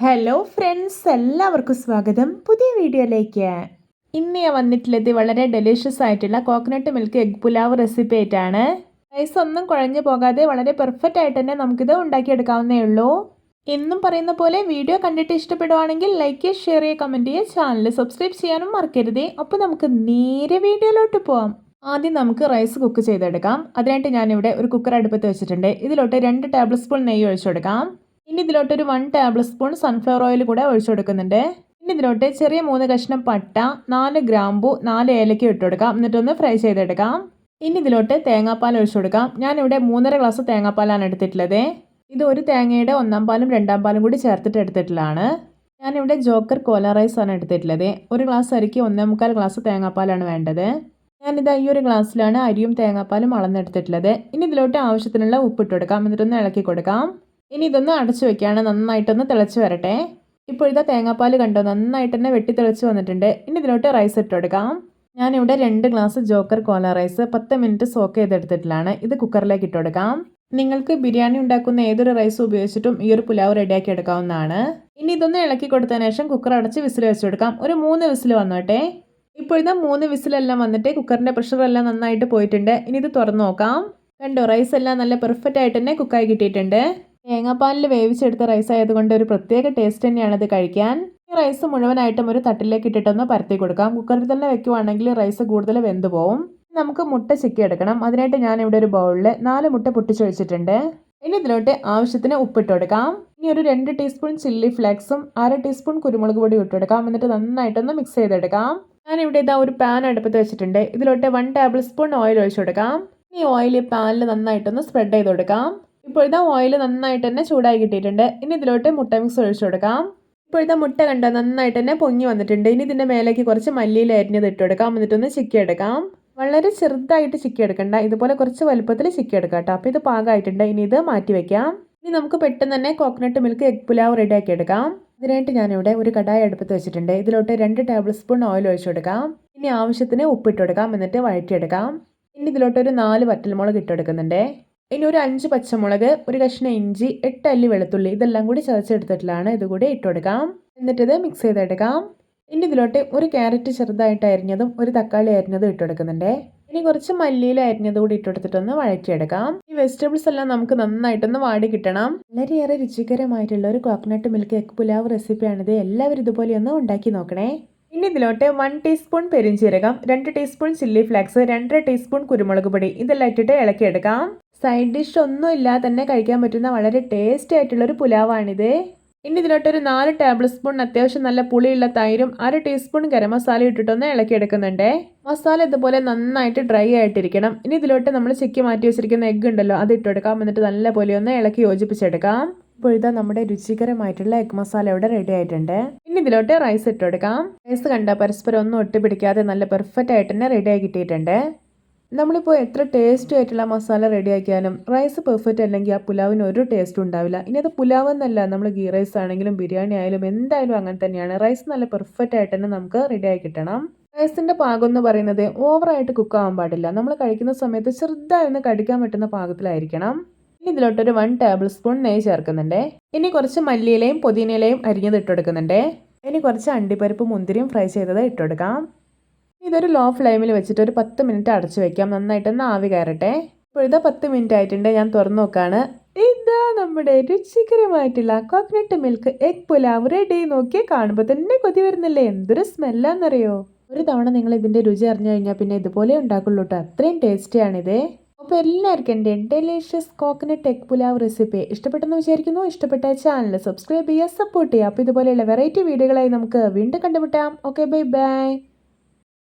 Hello friends എല്ലാവർക്കും സ്വാഗതം. പുതിയ വീഡിയോയിലേക്ക്. ഇന്ന് ഞാൻ വന്നിട്ടുള്ളത് വളരെ ഡെലിഷ്യസ് ആയിട്ടുള്ള coconut milk egg pulao recipe ആയിട്ടാണ്. റൈസ് ഒന്നും കുഴഞ്ഞു പോകാതെ വളരെ പെർഫെക്റ്റ് ആയിട്ട് തന്നെ നമുക്കിത് ഉണ്ടാക്കിയെടുക്കാവുന്നേ ഉള്ളൂ. എന്നും പറയുന്ന പോലെ വീഡിയോ കണ്ടിട്ട് ഇഷ്ടപ്പെടുവാണെങ്കിൽ ലൈക്ക് ഷെയർ ചെയ്യുക കമന്റ് ചെയ്യുക ചാനൽ സബ്സ്ക്രൈബ് ചെയ്യാനും മറക്കരുതേ. അപ്പോൾ നമുക്ക് നേരെ വീഡിയോയിലോട്ട് പോവാം. ആദ്യം നമുക്ക് റൈസ് കുക്ക് ചെയ്തെടുക്കാം. അതിനായിട്ട് ഞാനിവിടെ ഒരു കുക്കർ അടുപ്പത്ത് വെച്ചിട്ടുണ്ട്. ഇതിലോട്ട് രണ്ട് ടേബിൾ സ്പൂൺ നെയ്യ് ഒഴിച്ചു കൊടുക്കാം ഇനി ഇതിലോട്ടൊരു one tablespoon sunflower oil കൂടെ ഒഴിച്ചു കൊടുക്കുന്നുണ്ട്. ഇനി ഇതിലോട്ട് ചെറിയ മൂന്ന് കഷ്ണം പട്ട നാല് ഗ്രാമ്പു നാല് ഏലക്ക ഇട്ട് കൊടുക്കാം. എന്നിട്ടൊന്ന് ഫ്രൈ ചെയ്തെടുക്കാം. ഇനി ഇതിലോട്ട് തേങ്ങാപ്പാൽ ഒഴിച്ചു കൊടുക്കാം. ഞാനിവിടെ മൂന്നര ഗ്ലാസ് തേങ്ങാപ്പാലാണ് എടുത്തിട്ടുള്ളത്. ഇത് ഒരു തേങ്ങയുടെ ഒന്നാം പാലും രണ്ടാം പാലും കൂടി ചേർത്തിട്ട് എടുത്തിട്ടുള്ളതാണ്. ഞാനിവിടെ ജോക്കർ കോല റൈസ് ആണ് എടുത്തിട്ടുള്ളത്. ഒരു ഗ്ലാസ് അരിക്ക് ഒന്നേ മുക്കാൽ ഗ്ലാസ് തേങ്ങാപ്പാലാണ് വേണ്ടത്. ഞാനിത് ഈ ഒരു ഗ്ലാസ്സിലാണ് അരിയും തേങ്ങാപ്പാലും അളന്നെടുത്തിട്ടുള്ളത്. ഇനി ഇതിലോട്ട് ആവശ്യത്തിനുള്ള ഉപ്പിട്ട് കൊടുക്കാം. എന്നിട്ടൊന്ന് ഇളക്കി കൊടുക്കാം. ഇനി ഇതൊന്ന് അടച്ചു വെക്കുകയാണ് നന്നായിട്ടൊന്ന് തിളച്ച് വരട്ടെ. ഇപ്പോഴത്തെ തേങ്ങാപ്പാൽ കണ്ടോ? നന്നായിട്ട് തന്നെ വെട്ടി തിളച്ച് വന്നിട്ടുണ്ട്. ഇനി ഇതിലോട്ട് റൈസ് ഇട്ട് കൊടുക്കാം. ഞാനിവിടെ രണ്ട് ഗ്ലാസ് ജോക്കർ കോല റൈസ് പത്ത് മിനിറ്റ് സോക്ക് ചെയ്തെടുത്തിട്ടാണ് ഇത് കുക്കറിലേക്ക് ഇട്ട് കൊടുക്കാം. നിങ്ങൾക്ക് ബിരിയാണി ഉണ്ടാക്കുന്ന ഏതൊരു റൈസ് ഉപയോഗിച്ചിട്ടും ഈ ഒരു പുലാവ് റെഡിയാക്കി എടുക്കാവുന്നതാണ്. ഇനി ഇതൊന്ന് ഇളക്കി കൊടുത്തതിന് ശേഷം കുക്കർ അടച്ച് വിസിൽ വെച്ച് കൊടുക്കാം. ഒരു മൂന്ന് വിസിൽ വന്നോട്ടെ. ഇപ്പോഴത്തെ മൂന്ന് വിസിലെല്ലാം വന്നിട്ട് കുക്കറിന്റെ പ്രഷറെല്ലാം നന്നായിട്ട് പോയിട്ടുണ്ട്. ഇനി ഇത് തുറന്നു നോക്കാം. കണ്ടോ? റൈസ് എല്ലാം നല്ല പെർഫെക്റ്റ് ആയിട്ട് തന്നെ കുക്കായി കിട്ടിയിട്ടുണ്ട്. തേങ്ങാപ്പാലിൽ വേവിച്ചെടുത്ത റൈസ് ആയതുകൊണ്ട് ഒരു പ്രത്യേക ടേസ്റ്റ് തന്നെയാണ് ഇത് കഴിക്കാൻ. ഈ റൈസ് മുഴുവനായിട്ടും ഒരു തട്ടിലേക്ക് ഇട്ടിട്ടൊന്ന് പരത്തി കൊടുക്കാം. കുക്കറിൽ തന്നെ വെക്കുവാണെങ്കിൽ റൈസ് കൂടുതൽ വെന്ത് പോവും. നമുക്ക് മുട്ട ചിക്കി എടുക്കണം. അതിനായിട്ട് ഞാൻ ഇവിടെ ഒരു ബൗളിൽ നാല് മുട്ട പൊട്ടിച്ചൊഴിച്ചിട്ടുണ്ട് ഇനി ഇതിലോട്ട് ആവശ്യത്തിന് ഉപ്പിട്ട് കൊടുക്കാം. ഇനി ഒരു രണ്ട് ടീസ്പൂൺ ചില്ലി ഫ്ലേക്സും അര ടീസ്പൂൺ കുരുമുളക് പൊടി ഇട്ട് കൊടുക്കാം. എന്നിട്ട് നന്നായിട്ടൊന്ന് മിക്സ് ചെയ്തെടുക്കാം. ഞാനിവിടെ ഇതാ ഒരു പാൻ അടുപ്പത്ത് വെച്ചിട്ടുണ്ട്. ഇതിലോട്ട് വൺ ടേബിൾ സ്പൂൺ ഓയിൽ ഒഴിച്ചു കൊടുക്കാം. ഈ ഓയിൽ പാനിൽ നന്നായിട്ടൊന്ന് സ്പ്രെഡ് ചെയ്ത് കൊടുക്കാം. ഇപ്പോഴത്തെ ഓയിൽ നന്നായിട്ട് തന്നെ ചൂടായി കിട്ടിയിട്ടുണ്ട്. ഇനി ഇതിലോട്ട് മുട്ട മിക്സ് ഒഴിച്ചു കൊടുക്കാം. ഇപ്പോഴത്തെ മുട്ട കണ്ടോ നന്നായിട്ട് തന്നെ പൊങ്ങി വന്നിട്ടുണ്ട്. ഇനി ഇതിന്റെ മേലേക്ക് കുറച്ച് മല്ലിയിൽ അരിഞ്ഞത് ഇട്ട് കൊടുക്കാം. എന്നിട്ടൊന്ന് ചിക്കി എടുക്കാം വളരെ ചെറുതായിട്ട് ചിക്കി എടുക്കണ്ട ഇതുപോലെ കുറച്ച് വലുപ്പത്തിൽ ചിക്കി എടുക്കാം കേട്ടോ. അപ്പോൾ ഇത് പാകമായിട്ടുണ്ട്. ഇനി ഇത് മാറ്റി വെക്കാം. ഇനി നമുക്ക് പെട്ടെന്ന് തന്നെ കോക്കനട്ട് മിൽക്ക് എഗ് പുലാവ് റെഡിയാക്കി എടുക്കാം. ഇതിനായിട്ട് ഞാനിവിടെ ഒരു കടായ അടുപ്പത്ത് വെച്ചിട്ടുണ്ട്. ഇതിലോട്ട് രണ്ട് ടേബിൾ സ്പൂൺ ഓയിൽ ഒഴിച്ചു കൊടുക്കാം. ഇനി ആവശ്യത്തിന് ഉപ്പിട്ട് കൊടുക്കാം. എന്നിട്ട് വഴറ്റിയെടുക്കാം. ഇനി ഇതിലോട്ട് ഒരു നാല് വറ്റൽമുളക് ഇട്ടെടുക്കുന്നുണ്ട് ഇനി ഒരു അഞ്ച് പച്ചമുളക് ഒരു കഷ്ണം ഇഞ്ചി എട്ട് അല്ലി വെളുത്തുള്ളി ഇതെല്ലാം കൂടി ചതച്ചെടുത്തിട്ടുള്ളതാണ് ഇതുകൂടി ഇട്ട് കൊടുക്കാം. എന്നിട്ടിത് മിക്സ് ചെയ്തെടുക്കാം ഇനി ഇതിലോട്ട് ഒരു ക്യാരറ്റ് ചെറുതായിട്ട് അരിഞ്ഞതും ഒരു തക്കാളി അരിഞ്ഞതും ഇട്ട് കൊടുക്കുന്നുണ്ട്. ഇനി കുറച്ച് മല്ലിയില അരിഞ്ഞത് കൂടി ഇട്ടെടുത്തിട്ടൊന്ന് വഴറ്റിയെടുക്കാം. ഈ വെജിറ്റബിൾസ് എല്ലാം നമുക്ക് നന്നായിട്ടൊന്ന് വാടി കിട്ടണം. വളരെയേറെ രുചികരമായിട്ടുള്ള ഒരു കോക്കനട്ട് മിൽക്ക് എഗ് പുലാവ് റെസിപ്പിയാണിത് എല്ലാവരും ഇതുപോലെ ഒന്ന് ഉണ്ടാക്കി നോക്കണേ. ഇനി ഇതിലോട്ട് വൺ ടീസ്പൂൺ പെരിഞ്ചീരകം രണ്ട് ടീസ്പൂൺ ചില്ലി ഫ്ലേക്സ് രണ്ടര ടീസ്പൂൺ കുരുമുളക് പൊടി ഇതെല്ലാം ഇട്ടിട്ട് ഇളക്കിയെടുക്കാം. സൈഡ് ഡിഷ് ഒന്നും ഇല്ലാതെ തന്നെ കഴിക്കാൻ പറ്റുന്ന വളരെ ടേസ്റ്റി ആയിട്ടുള്ളൊരു പുലാവാണിത്. ഇനി ഇതിലോട്ടൊരു നാല് ടേബിൾ സ്പൂൺ അത്യാവശ്യം നല്ല പുളിയുള്ള തൈരും അര ടീസ്പൂൺ ഗരം മസാല ഇട്ടിട്ടൊന്ന് ഇളക്കിയെടുക്കുന്നുണ്ട്. മസാല ഇതുപോലെ നന്നായിട്ട് ഡ്രൈ ആയിട്ടിരിക്കണം. ഇനി ഇതിലോട്ട് നമ്മൾ ചിക്കി മാറ്റി വെച്ചിരിക്കുന്ന എഗ്ഗ് ഉണ്ടല്ലോ അത് ഇട്ടെടുക്കാം. എന്നിട്ട് നല്ലപോലെ ഒന്ന് ഇളക്കി യോജിപ്പിച്ചെടുക്കാം. ഇപ്പോഴത്തെ നമ്മുടെ രുചികരമായിട്ടുള്ള എഗ് മസാല ഇവിടെ റെഡി ആയിട്ടുണ്ട്. ഇനി ഇതിലോട്ട് റൈസ് ഇട്ടെടുക്കാം. റൈസ് കണ്ട പരസ്പരം ഒന്നും ഒട്ടിപ്പിടിക്കാതെ നല്ല പെർഫെക്റ്റ് ആയിട്ട് തന്നെ റെഡി ആയി കിട്ടിയിട്ടുണ്ട്. നമ്മളിപ്പോൾ എത്ര ടേസ്റ്റ് ആയിട്ടുള്ള മസാല റെഡിയാക്കിയാലും റൈസ് പെർഫെക്റ്റ് അല്ലെങ്കിൽ ആ പുലാവിന് ഒരു ടേസ്റ്റും ഉണ്ടാവില്ല. ഇനി അത് പുലാവ് എന്നല്ല നമ്മൾ ഗീ റൈസ് ആണെങ്കിലും ബിരിയാണി ആയാലും എന്തായാലും അങ്ങനെ തന്നെയാണ്. റൈസ് നല്ല പെർഫെക്റ്റ് ആയിട്ട് തന്നെ നമുക്ക് റെഡിയാക്കി കിട്ടണം. റൈസിന്റെ പാകം എന്ന് പറയുന്നത് ഓവറായിട്ട് കുക്ക് ആവാൻ പാടില്ല. നമ്മൾ കഴിക്കുന്ന സമയത്ത് ചെറുതായി ഒന്ന് കടിക്കാൻ പറ്റുന്ന പാകത്തിലായിരിക്കണം. ഇനി ഇതിലോട്ടൊരു വൺ ടേബിൾ സ്പൂൺ നെയ്യ് ചേർക്കുന്നുണ്ട്. ഇനി കുറച്ച് മല്ലിയിലയും പുതിനയിലയും അരിഞ്ഞത് ഇട്ടെടുക്കുന്നുണ്ട് ഇനി കുറച്ച് അണ്ടിപ്പരിപ്പ് മുന്തിരിയും ഫ്രൈ ചെയ്തത് ഇട്ടെടുക്കാം ഇതൊരു ലോ ഫ്ലെയിമിൽ വെച്ചിട്ട് ഒരു പത്ത് മിനിറ്റ് അടച്ചു വെക്കാം. നന്നായിട്ടൊന്ന് ആവി കയറട്ടെ. ഇപ്പോൾ ഇതാ പത്ത് മിനിറ്റ് ആയിട്ടുണ്ട്. ഞാൻ തുറന്നു നോക്കാണ്. ഇതാ നമ്മുടെ രുചികരമായിട്ടുള്ള coconut milk egg pulao ready നോക്കിയാൽ കാണുമ്പോൾ തന്നെ കൊതി വരുന്നില്ലേ? എന്തൊരു സ്മെല്ലാന്നറിയോ ഒരു തവണ നിങ്ങൾ ഇതിന്റെ രുചി അറിഞ്ഞു കഴിഞ്ഞാൽ പിന്നെ ഇതുപോലെ ഉണ്ടാക്കുള്ളൂ കേട്ടോ അത്രയും ടേസ്റ്റിയാണിത് അപ്പോൾ എല്ലാവർക്കും എന്റെ delicious coconut egg pulao recipe ഇഷ്ടപ്പെട്ടെന്ന് വിചാരിക്കുന്നു. ഇഷ്ടപ്പെട്ട ചാനൽ സബ്സ്ക്രൈബ് ചെയ്യുക സപ്പോർട്ട് ചെയ്യുക. അപ്പോൾ ഇതുപോലെയുള്ള വെറൈറ്റി വീഡിയോകളായി നമുക്ക് വീണ്ടും കണ്ടുമുട്ടാം. Okay bye bye